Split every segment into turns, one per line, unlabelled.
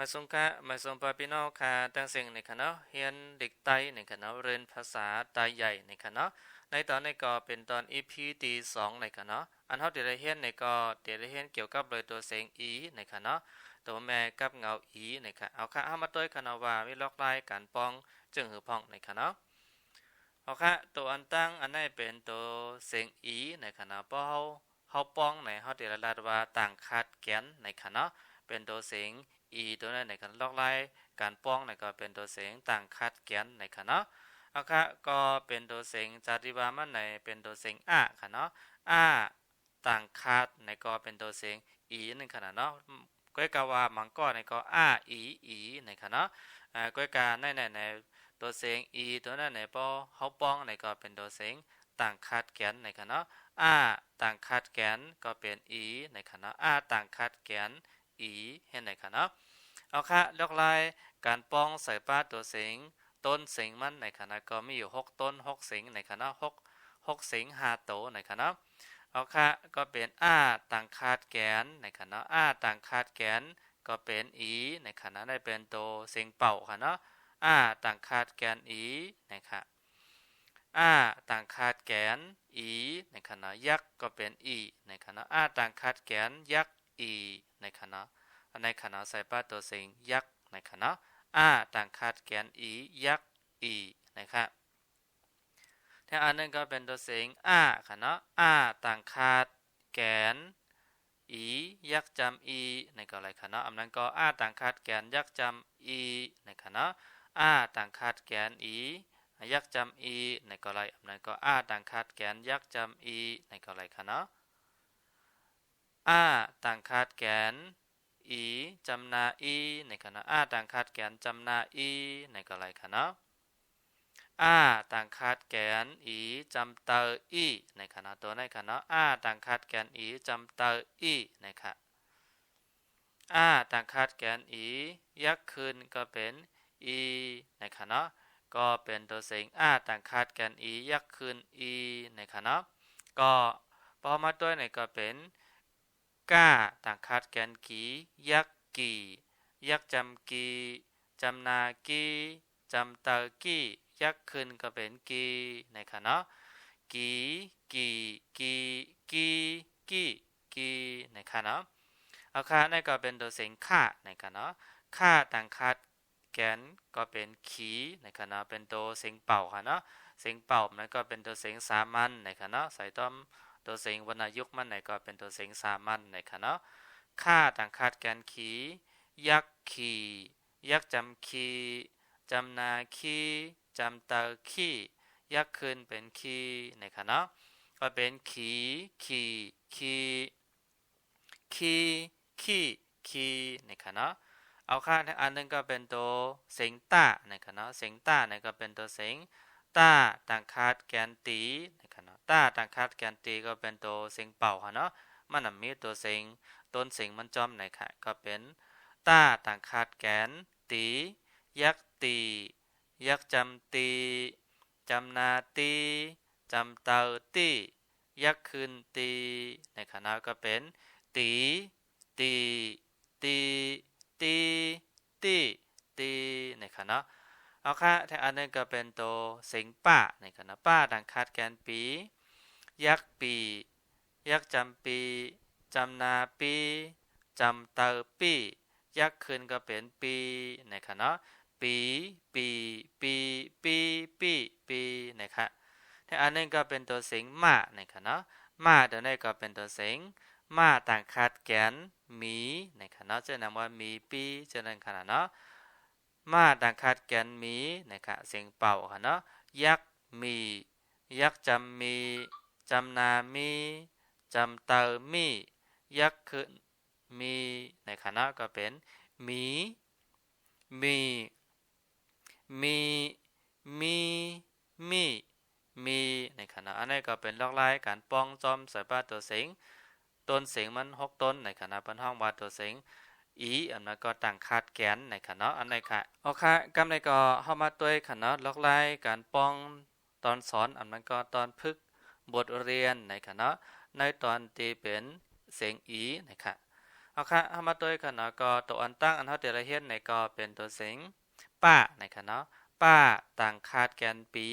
มาสงกะมาสงปาพี่น้องค่ะตั้งเสียงในคณะเฮียนเด็กไตในคณะเรียนภาษาไตใหญ่ในคณะในตอนนี้ก็เป็นตอน EP ที่2ในคณะอันเฮาได้เรียนในก็ได้เรียนเกี่ยวกับเลยตัวเสียง e ในคณะตัวแม่กับเงา e ในค่ะเอาค่ะเอามาต้วยคณะว่าวิลอกลายการป้องจึงหือพ้องในคณะเอาค่ะตัวอันตั้งอันนี้เป็นตัวเสียง e ในคณะเพราะเฮาเฮาป้องในเฮาได้ระดับว่าต่างคาดแกนในคณะเป็นตัวเสียง e ตัวนั้นในการลอกไล่การป้องในก็เป็นตัวเสียงต่างคัดแกนในค่ะเนาะเอาค่ะก็เป็นตัวเสียงจาริวามันในเป็นตัวเสียงอะค่ะเนาะอะต่างคัดในก็เป็นตัวเสียง e นึงค่ะเนาะก้อยกาวามังก็ในก็อะ e e ในค่ะเนาะอ่าก้อยกาในในในตัวเสียง e ตัวนั้นในพอเฮาป้องในก็เป็นตัวเสียงต่างคัดแกนในค่ะเนาะอะต่างคัดแกนก็เป็น e ในค่ะเนาะอะต่างคัดแกน อีเห็นไหมคะเนาะเอาค่ะลอกลายการป้องใส่ป้าตัวเสียงต้นเสียงมันในคณะก็มีอยู่หกต้นหกเสียงในคณะหกหกเสียงหาโตในคณะเอาค่ะก็เป็นอ้าต่างคาดแกนในคณะอ้าต่างคาดแกนก็เป็นอีในคณะได้เป็นโตเสียงเป่าค่ะเนาะอ้าต่างคาดแกนอีนะคะอ้าต่างคาดแกนอีในคณะยักษ์ก็เป็นอีในคณะอ้าต่างคาดแกนยักษ์อีในคณะ ในคณะใส่ป้าตัวเสียงยักษ์ในคณะอาต่างคาดแกนอียักษ์อีนะครับถ้าอันนึงก็เป็นตัวเสียงอาคณะอาต่างคาดแกนอียักษ์จำอีในก็อะไรคณะอันนั้นก็อาต่างคาดแกนยักษ์จำอีในคณะอาต่างคาดแกนอียักษ์จำอีในก็อะไรอันนั้นก็อาต่างคาดแกนยักษ์จำอีในก็อะไรคณะอาต่างคาดแกน อีจำนาอีในคณะอาต่างคาดแกนจำนาอีในก็ไรคณะอาต่างคาดแกนอีจำเตออีในคณะตัวในคณะอาต่างคาดแกนอีจำเตออีในค่ะอาต่างคาดแกนอียักคืนก็เป็นอีในคณะก็เป็นตัวเสียงอาต่างคาดแกนอียักคืนอีในคณะก็พอมาด้วในก็เป็น ก้าต่างคาดแกนกียักกียักจำกีจำนากีจำตากียักขึ้นก็เป็นกีในคะเนาะกีกีกีกีกีกีในคะเนาะเอาค่าในก็เป็นตัวเสียงค่าในคะเนาะค่าต่างคาดแกนก็เป็นขีในคะเนาะเป็นตัวเสียงเป่าค่ะเนาะเสียงเป่ามันก็เป็นตัวเสียงสามัญในคะเนาะใส่ต้อม ตัวเสียงวรรณยุกต์มันไหนก็เป็นตัวเสียงสามัญในคะเนาะค่าต่างคาดแกนขียักขียักจำขีจำนาขีจำตาขียักขึ้นเป็นขีในคะเนาะก็เป็นขีขีขีขีขีขีในคะเนาะเอาค่าอันนึงก็เป็นตัวเสียงต้าในค่ะเนาะเสียงต้าในก็เป็นตัวเสียงต้าต่างคาดแกนตีนะคะเนาะ ต้าต่างคาดแกนตีก็เป็นตัวเสียงเป่าค่ะเนาะมันมีตัวเสียงต้นเสียงมันจอมไหนค่ะก็เป็นต้าต่างคาดแกนตี ยักตี ยักจำตีจำนาตีจำเตาตียักคืนตีในคณะก็เป็นตีตีตีตีตีตีในคณะเอาค่ะแทนอันนึงก็เป็นตัวเสียงป้าในคณะป้าดังคาดแกนปี ยักปี ยักจำปีจำนาปีจำเตอปี ยักขึ้นก็เป็นปีในคณะปีปีปีปีปีปีนะคะแทนอันนึงก็เป็นตัวเสียงมาในคณะมาตัวนี้ก็เป็นตัวเสียงมาต่างคาดแกนมีในคณะจะนำว่ามีปีจะนั่นขนาดเนาะมาดังคาดแกนมีนะคะเสียงเป่าค่ะเนาะยักมี ยักจำมี จำนามีจำเตอมียักคือมีในคณะก็เป็นมีมีมีมีมีมีในคณะอันนี้ก็เป็นลอกลายการป้องจอมใส่ป้าตัวเสียงต้นเสียงมันหกต้นในคณะเป็นห้องว่าตัวเสียงอีอันนั้นก็ต่างคาดแกนในคณะอันไหนค่ะเอาค่ะกำในก็เข้ามาตัวคณะลอกไล่การป้องตอนสอนอันนั้นก็ตอนพึก บทเรียนในคณะในตอนที่เป็นเสียงอีนะคะเอาค่ะเอามาตัวกันเนาะก็ตัวอันตั้งอันเฮาแต่ละเฮ็ดในก็เป็นตัวเสียงป้าในค่ะเนาะป้าต่างคาดแกนปี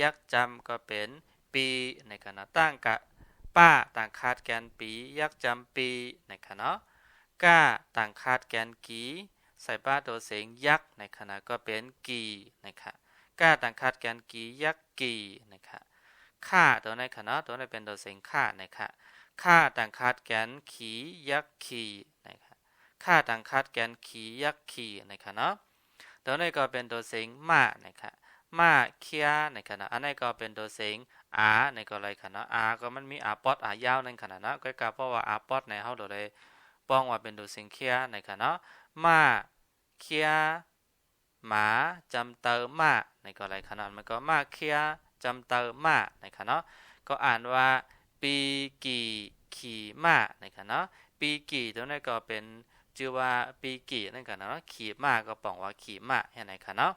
ยักจำก็เป็นปีในค่ะเนาะตั้งกะป้าต่างคาดแกนปี ยักจำปีในค่ะเนาะก้าต่างคาดแกนกีใส่ป้าตัวเสียงยักในขณะก็เป็นกีนะคะก้าต่างคาดแกนกียักกีนะคะ ค่าตัวในค่ะตัวในเป็นตัวเสียงค่านะคะค่าต่างคาดแกนขียักขีนะคะค่าต่างคาดแกนขียักขีนะคะเนาะตัวในก็เป็นตัวเสียงมานะคะมาเคียนะคะนะอันนี้ก็เป็นตัวเสียงอาในก็อะไรค่ะเนาะอาก็มันมีอาปอดอายาวนั่นขนาดนะก็กะเพราะว่าอาปอดในเฮาโดเลยป้องว่าเป็นตัวเสียงเคียนะคะเนาะมาเคียหมาจำเติมมาในก็อะไรขนาดมันก็มาเคีย จำเติมมานะคะเนาะก็อ่านว่าปีกี่ขี่ม้านะครับเนาะปีกี่ตัวนี้ก็เป็นชื่อว่าปีกี่นั่นกันเนาะขี่ม้าก็ปองว่าขี่ม้าเห็นไหมคะเนาะ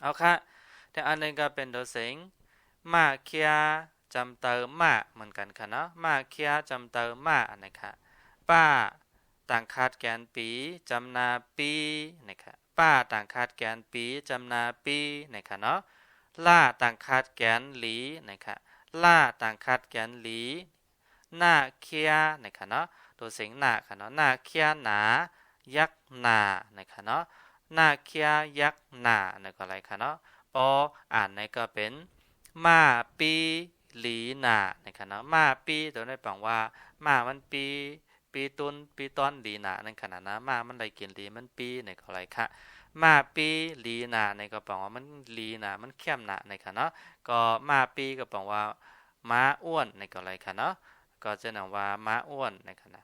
เอาค่ะแต่อันนึงก็เป็นตัวเสียงมาเคียจำเติมมาเหมือนกันค่ะเนาะมาเคียจำเติมมานะคะป้าต่างคาดแกนปีจำนาปีนะคะป้าต่างคาดแกนปีจำนาปีนะคะเนาะ ล่าต่างคาดแกนหลีนะคะล่าต่างคาดแกนหลีหน้าเคียนะคะเนาะตัวเสียงหน้าค่ะเนาะหน้าเคียหนายักหนานะคะเนาะหน้าเคียยักหนาในก็อะไรค่ะเนาะปออ่านในก็เป็นมาปีหลีหนานะคะเนาะมาปีตัวนี้แปลว่ามามันปีปีตุนปีต้นหลีหนานั่นขนาดนะมามันได้กินหลีมันปีในก็อะไรค่ะ มาปีลีหนาในก็แปลว่ามันลีหนามันเข้มหนาในค่ะเนาะก็มาปีก็แปลว่าม้าอ้วนในก็อะไรคะเนาะก็จะนำว่าม้าอ้วนในขณะ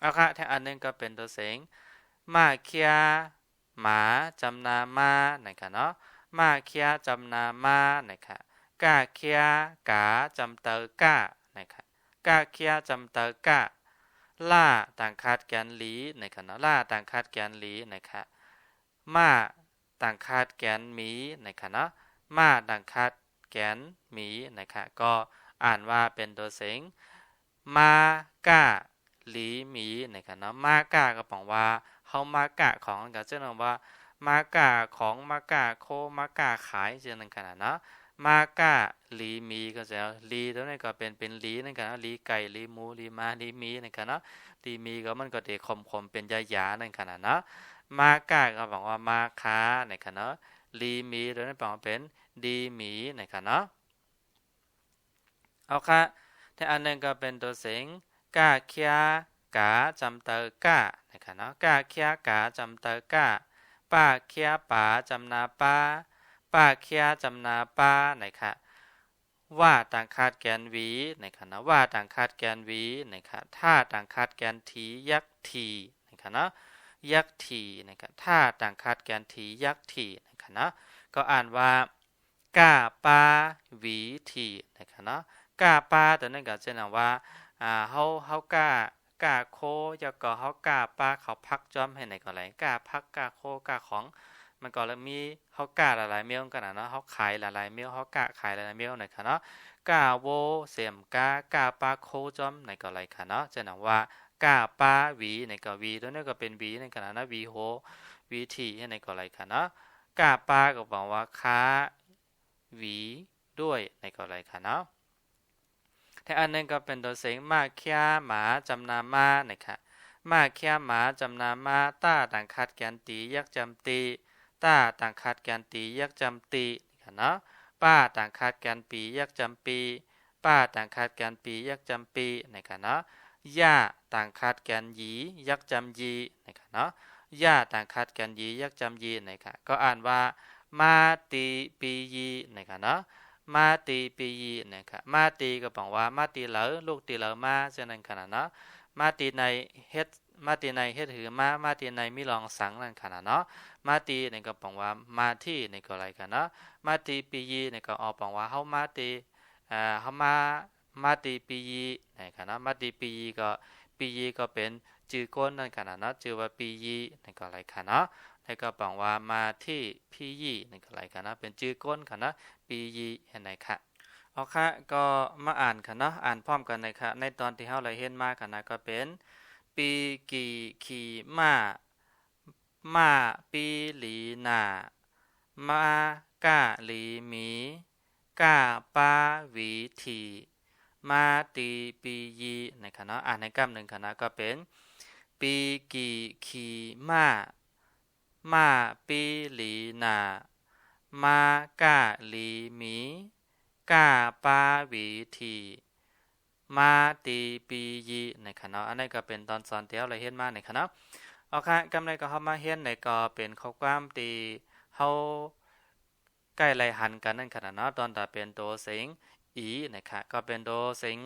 เอาค่ะแทอันนึงก็เป็นตัวเสียงมาเคียหมาจำนามาในค่ะเนาะมาเคียจำนามาในค่ะกาเคียกาจำเตอกาในค่ะกาเคียจำเตอกาล่าต่างคาดแกนลีในค่ะเนาะล่าต่างคาดแกนลีในค่ะ มาต่างคาดแกนมีในคะเนาะมาต่างคาดแกนมีนะคะก็อ่านว่าเป็นตัวเสียงมากาหลีมีนะครับเนาะมากาก็บอกว่าเฮามากะของก็จะนว่ามากาของมากาโคมากาขายจะนั่นขนาดเนาะมากาหลีมีก็จะลีตัวนี้ก็เป็นเป็นลีนั่นกันนะลีไก่ลีหมูลีม้าลีมีนั่นกันเนาะลีมีก็มันก็เดคมคมเป็นยายานั่นขนาดเนาะ มากาก็บอกว่ามาค้าในขนาดลีมีตัวนี้แปลว่าเป็นดีหมีในขนาดเอาค่ะแต่อันนึงก็เป็นตัวเสียงกาเคียกาจำเตอกานะครับเนาะกาเคียกาจำเตอกาป้าเคียป๋าจำนาป้าป้าเคียจำนาป้านะครับว่าต่างคาดแกนวีนะครับนะว่าต่างคาดแกนวีนะครับท่าต่างคาดแกนทียักทีนะครับเนาะ ยักทีนะครับท่าต่างคาดแกนทียักทีนะครับเนาะก็อ่านว่ากาปาวีทีนะครับเนาะกาปาตัวนั้นก็จะนว่าอ่าเฮาเฮากากาโคยก็เฮากาปาเขาพักจอมให้ไหนก็ไหลกาพักกาโคกาของมันก็แล้วมีเฮากาหลายๆเมียวกันนะเนาะเฮาขายหลายๆเมียวเฮากาขายหลายๆเมียวหน่อยค่ะเนาะ กาโวเสียมกากาปาโคจอมในก็ไหลค่ะเนาะจะนว่ากาปาวีในก็วีตัวนี้ก็เป็นวีในขณะนะวีโฮวีทีให้ในก็ไหลค่ะเนาะกาปาก็บอกว่าค้าวีด้วยในก็ไหลค่ะเนาะแต่อันนึงก็เป็นตัวเสียงมาเคียหมาจำนามานะคะมาเคียหมาจำนามาต้าต่างคัดแกนตียักจำตีต้าต่างคัดแกนตียักจำตีนะคะเนาะ ป้าต่างคัดแกนปียักจำปี ป้าต่างคัดแกนปียักจำปีนะคะเนาะย่าต่างคัดแกนยียักจำยีนะคะเนาะย่าต่างคัดแกนยียักจำยีนะคะก็อ่านว่ามาตีปียีนะคะเนาะมาตีปียีนะครับมาตีก็บอกว่ามาตีเหลอลูกตีเหลอมาเช่นนั้นขนาดเนาะมาตีในเฮ็ด มาตีในเฮ็ดหือมามาตีในมิลองสังนั่นขนาดเนาะมาตีนี่ก็บอกว่ามาที่นี่ก็อะไรกันเนาะมาตีปียีนี่ก็ออกบอกว่าเฮามาตีอ่าเฮามามาตีปียีนี่ค่ะเนาะมาตีปียีก็ปียีก็เป็นจือก้นนั่นขนาดเนาะจือว่าปียีนี่ก็อะไรค่ะเนาะแล้วก็บอกว่ามาที่พี่ยี่นี่ก็อะไรกันนะเป็นชื่อก้นค่ะนะปียีเห็นไหนค่ะเอาค่ะก็มาอ่านค่ะเนาะอ่านพร้อมกันเลยค่ะในตอนที่เฮาไหลเห็นมาค่ะนะก็เป็น ปีกีขีมามาปีหลีนามากะหลีหมีกาปาวีทีมาตีปียีนะคะเนาะอ่านในกำหนึ่งคณะก็เป็น ปีกีขีมามาปีหลีนา มากะหลีหมีกาปาวีที มาตีปียีนะคะเนาะอันนี้ก็เป็นตอนสอนเที่ยวเราเห็นมาในคณะเอาค่ะกำไรก็เข้ามาเห็นในก็เป็นข้อความตีเฮาใกล้ไล่หันกันนั่นขนาดเนาะตอนตาเป็นตัวเสียงอีนะคะก็เป็นตัวเสียง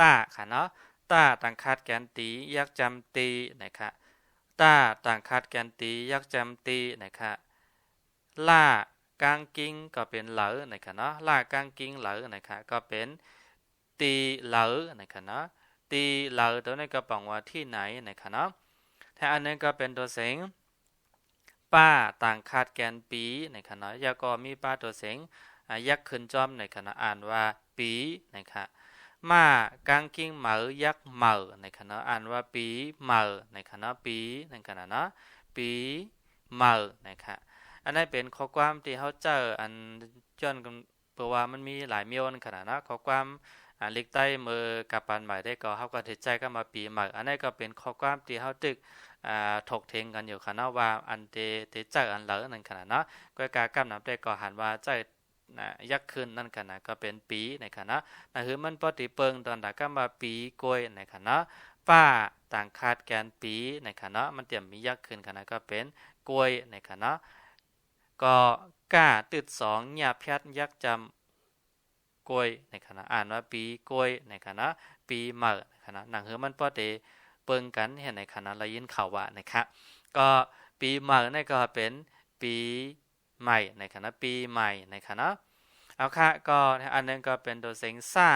ตาค่ะเนาะตาต่างคาดแกนตียักจำตีนะคะตาต่างคาดแกนตียักจำตีนะคะล่ากางกิ้งก็เป็นเหลอนะคะเนาะล่ากางกิ้งเหลอนะคะก็เป็น ตีเหลอนะคะนะตีเหลอตัวนี้ก็บอกว่าที่ไหนนะคะนะถ้าอันนึงก็เป็นตัวเสียงป้าต่างคาดแกนปีในคณะยาก็มีป้าตัวเสียงยักขึ้นจอมในคณะอ่านว่าปีนะคะมากางกิ้งเหมอยักเหมอในคณะอ่านว่าปีเหมอในคณะปีในคณะนะปีเหมอนะคะอันนี้เป็นข้อความที่เขาเจออันจนเพราะว่ามันมีหลายเมียวในขนาดนะข้อความ อ่าลิกใต้มือกับปานใหม่ได้ก็เขาก็ถิดใจก็มาปีใหม่อันนี้ก็เป็นข้อความที่เขาตึกอ่าถกเถียงกันอยู่ค่ะเนาะว่าอันเตเตใจอันเหลอนั่นขนาดเนาะก็กากำนับได้ก็หันว่าใจนะยักขึ้นนั่นขนาดก็เป็นปีในขณะนะคือมันปฏิเปิงตอนดาก็มาปีกล้วยในขณะป้าต่างคาดแกนปีในขณะมันเตรียมมียักขึ้นขณะก็เป็นกล้วยในขณะก็กล้าตึดสองหยาบพดยักจำ กล้วยในขณะอ่านว่าปีกล้วยในขณะปีเมื่อในขณะหนังคือมันปฏิเตเปิงกันเห็นในขณะเรายินข่าวว่านะครับก็ปีใหม่นี่ก็เป็นปีใหม่ในคณะปีใหม่ในคณะเอาค่ะก็อันนึงก็เป็นตัวเสียงซ่า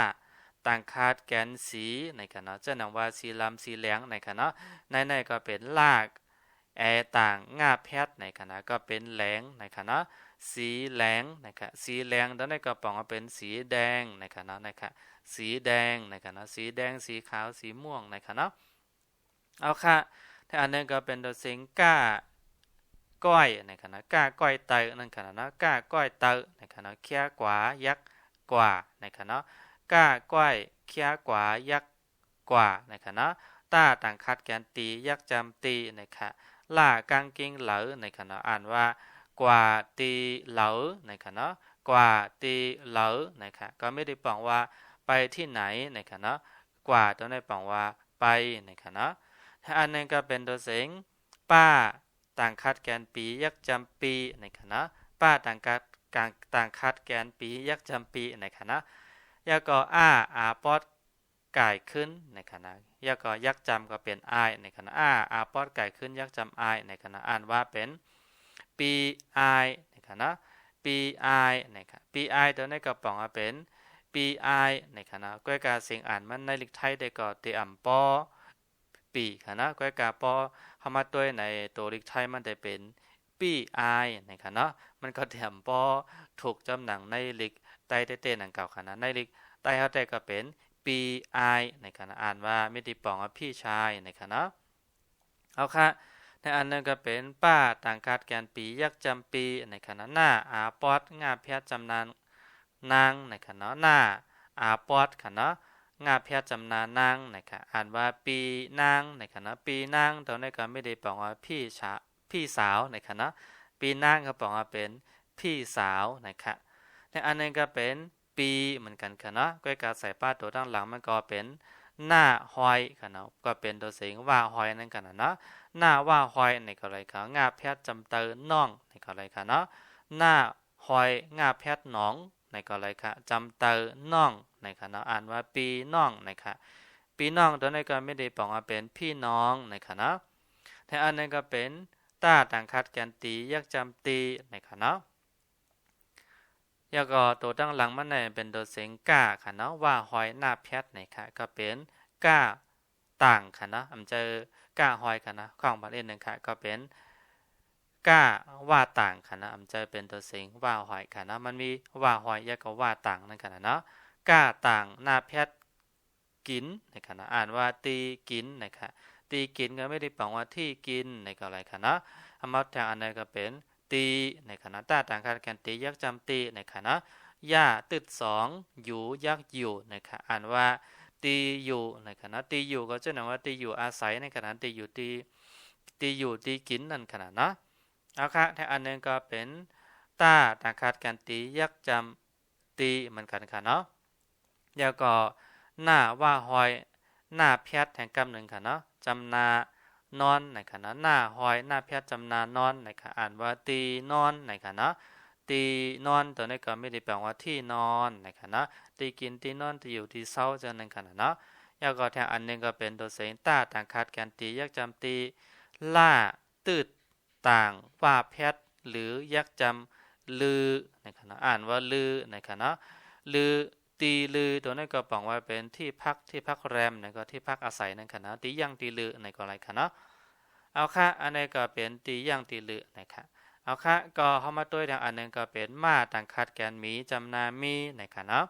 ต่างคาดแกนสีในคณะเจ้าหนังว่าสีลำสีเหลืองในคณะในในก็เป็นลากแอต่างงาแพทในคณะก็เป็นแหลงในคณะ สีแหลงนะครับสีแหลงด้านในก็ปองเป็นสีแดงในคณะนะครับสีแดงในคณะสีแดงสีขาวสีม่วงในคณะเอาค่ะถ้าอันนึงก็เป็นตัวเสียงก้าก้อยในขณะก้าก้อยเตอนั่นขณะนะก้าก้อยเตอในขณะเคี้ยกว่ายักกว่าในขณะก้าก้อยเคี้ยกว่ายักกว่าในขณะต้าต่างคัดแกนตียักจำตีในขะล่ากางกิ้งเหลอในขณะอ่านว่า กว่าตีเหลอในขณะกว่าตีเหลอในขะก็ไม่ได้บอกว่าไปที่ไหนในขณะกว่าต้องได้บอกว่าไปในขณะอันนึงก็เป็นตัวเสียงป้าต่างคาดแกนปียักจำปีในคณะป้าต่างคาดกางต่างคาดแกนปียักจำปีในคณะยาก็อ้าอาปอดไก่ขึ้นในคณะยาก็ยักจำก็เป็นอายในคณะอ้าอาปอดไก่ขึ้นยักจำอายในคณะอ่านว่าเป็น ปีอในคณะปีอายในคณะปีอายตัวนี้ก็ปองว่าเป็นปีอายในคณะก้อยกาเสียงอ่านมันในลิกไทยได้ก็เตอ่ำปอปีคณะก้อยกาปอเข้ามาด้วในตัวลิกไทยมันได้เป็นปีไอนะครับเนาะมันก็แถมปอถูกจำหนังในลิกใต้เต้ๆหนังเก่าขนาดในลิกใต้เฮาแต่ก็เป็นปีไอในขณะอ่านว่าไม่ได้ปองว่าพี่ชายในขณะเอาค่ะ ในอันนึงก็เป็นป้าต่างคาดแกนปียักจำปีในขณะหน้าอาปอดงาแพทย์จำนานนางในขณะหน้าอาปอดขณะงาแพทย์จำนานางนะคะอ่านว่าปีนางในคณะปีนางตอนนี้ก็ไม่ได้บอกว่าพี่ชาพี่สาวในคณะปีนางก็บอกว่าเป็นพี่สาวนะคะในอันนึงก็เป็นปีเหมือนกันคณะก้อยกาใส่ป้าตัวด้านหลังมันก็เป็น หน้าหอยคณะก็เป็นตัวเสียงว่าหอยนั่นกันนะหน้าว่าหอยในก็เลยค่ะงาแพทย์จำเตอน้องในก็เลยค่ะเนาะหน้าหอยงาแพทย์หนองในก็เลยค่ะจำเตอน้องในครับเนาะอ่านว่าปีน้องในครับปีน้องตัวนี้ก็ไม่ได้บอกว่าเป็นพี่น้องในครับเนาะแต่อันนี้ก็เป็นตาต่างคัดแกนตียักจำตีในครับเนาะ ยาก็ตัวตั้งหลังมันเนี่ยเป็นตัวเสียงก้าค่ะเนาะว่าหอยหน้าแพทนะคะก็เป็นก้าต่างค่ะเนาะอำเจอก้าหอยค่ะนะข้องบัดเอ็นหนึ่งค่ะก็เป็นก้าว่าต่างค่ะนะอำเจอเป็นตัวเสียงว่าหอยค่ะเนาะมันมีว่าหอยยาก็ว่าต่างนั่นค่ะเนาะก้าต่างหน้าแพทกินนะครับอ่านว่าตีกินนะครับตีกินก็ไม่ได้แปลว่าที่กินในก็อะไรคะเนาะอมาแทงอันนี้ก็เป็น ตีในคณะตาต่างกันกันตียักจำตีในคณะย่าตึดสองอยู่ยักอยู่นะคะอ่านว่าตีอยู่ในคณะตีอยู่ก็จะนว่าตีอยู่อาศัยในขณะตีอยู่ตีตีอยู่ตีกินนั่นขนาดเนาะเอาค่ะแทงอันนึงก็เป็นตาต่างกันกันตียักจำตีเหมือนกันค่ะเนาะแล้วก็หน้าว่าหอยหน้าแพทย์แห่งกำหนึ่งค่ะเนาะจำนา นอนนะคะนะหน้าหอยหน้าแพทย์จำนานอนนะคะอ่านว่าตีนอนนะคะนะตีนอนตัวนี้ก็ไม่ได้แปลว่าที่นอนนะคะนะตีกินตีนอนตีอยู่ที่เศร้าจะนั่นค่ะนะแล้วก็แทงอันนึงก็เป็นตัวเสียงต้าต่างคัดกันตียักจำตีล่าตืดต่างว่าแพทย์หรือยักจำลือนะคะนะอ่านว่าลือนะคะนะลือ ตีลือตัวนั้นก็บอกว่าเป็นที่พักที่พักแรมนะก็ที่พักอาศัยนั่นค่ะนะตีย่างตีลือในก็อะไรค่ะเนาะเอาค่ะอันนี้ก็เป็นตีย่างตีลือนะคะเอาค่ะก็เข้ามาตัวทางอันนึงก็เป็นมาต่างคัดแกนมีจำนามีนะคะเนาะ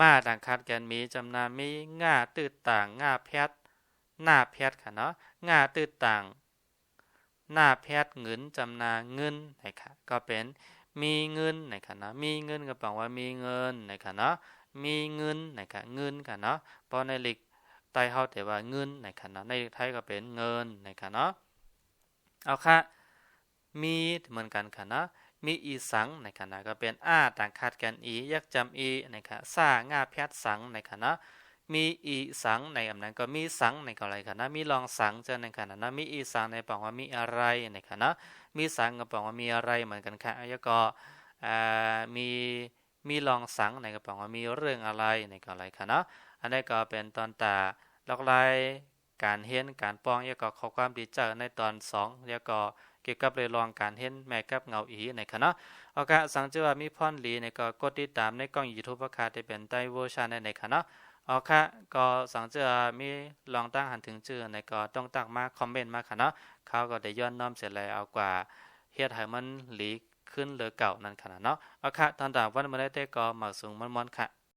มาต่างคัดแกนมีจำนามีง่าตืดต่างง่าแพทหน้าแพทค่ะเนาะง่าตืดต่างหน้าแพทเงินจำนาเงินนะคะก็เป็น มีเงินนะคะนะมีเงินก็แปลว่ามีเงินนะคะนะมีเงินนะคะเงินกันเนาะพอในลิกไต้เฮาแต่ว่าเงินนะคะนะในไทยก็เป็นเงินนะคะนะเอาค่ะมีเหมือนกันค่ะนะมีอีสังนะคะนะก็เป็นอาต่างคาดกันอียักจำอีนะคะซ่าง่าแพทสังนะคะนะมีอีสังในอำนั้นก็มีสังในก็อะไรค่ะนะมีลองสังเจอในขณะนะมีอีสังในปองว่ามีอะไรนะคะนะ มีสังก็ปองว่ามีอะไรเหมือนกันค่ะแล้วก็มีมีลองสังในกระป๋องว่ามีเรื่องอะไรในก็อะไรคะเนาะอันนี้ก็เป็นตอนตาลอกลายการเห็นการป้องแล้วก็ข้อความดีเจอในตอน2แล้วก็เกี่ยวกับเรื่องลองการเห็นแม่กับเงาอีในคะเนาะโอกาสสังเจอว่ามีพรลีในก็กดติดตามในกล้อง YouTube ราคาที่เป็นไต้เวอร์ชันในคะเนาะโอเคก็สังเจอมีลองตั้งหันถึงชื่อในก็ต้องตั้งมาคอมเมนต์มาค่ะเนาะ เขาก็ได้ย้อนน้อมเสร็จแล้วเอากว่าเฮ็ดให้มันหลีขึ้นเหลือเก่านั่นขนาดเนาะเอาค่ะตอนต่างวันมาได้ก็หมักสูงมันมอนค่ะ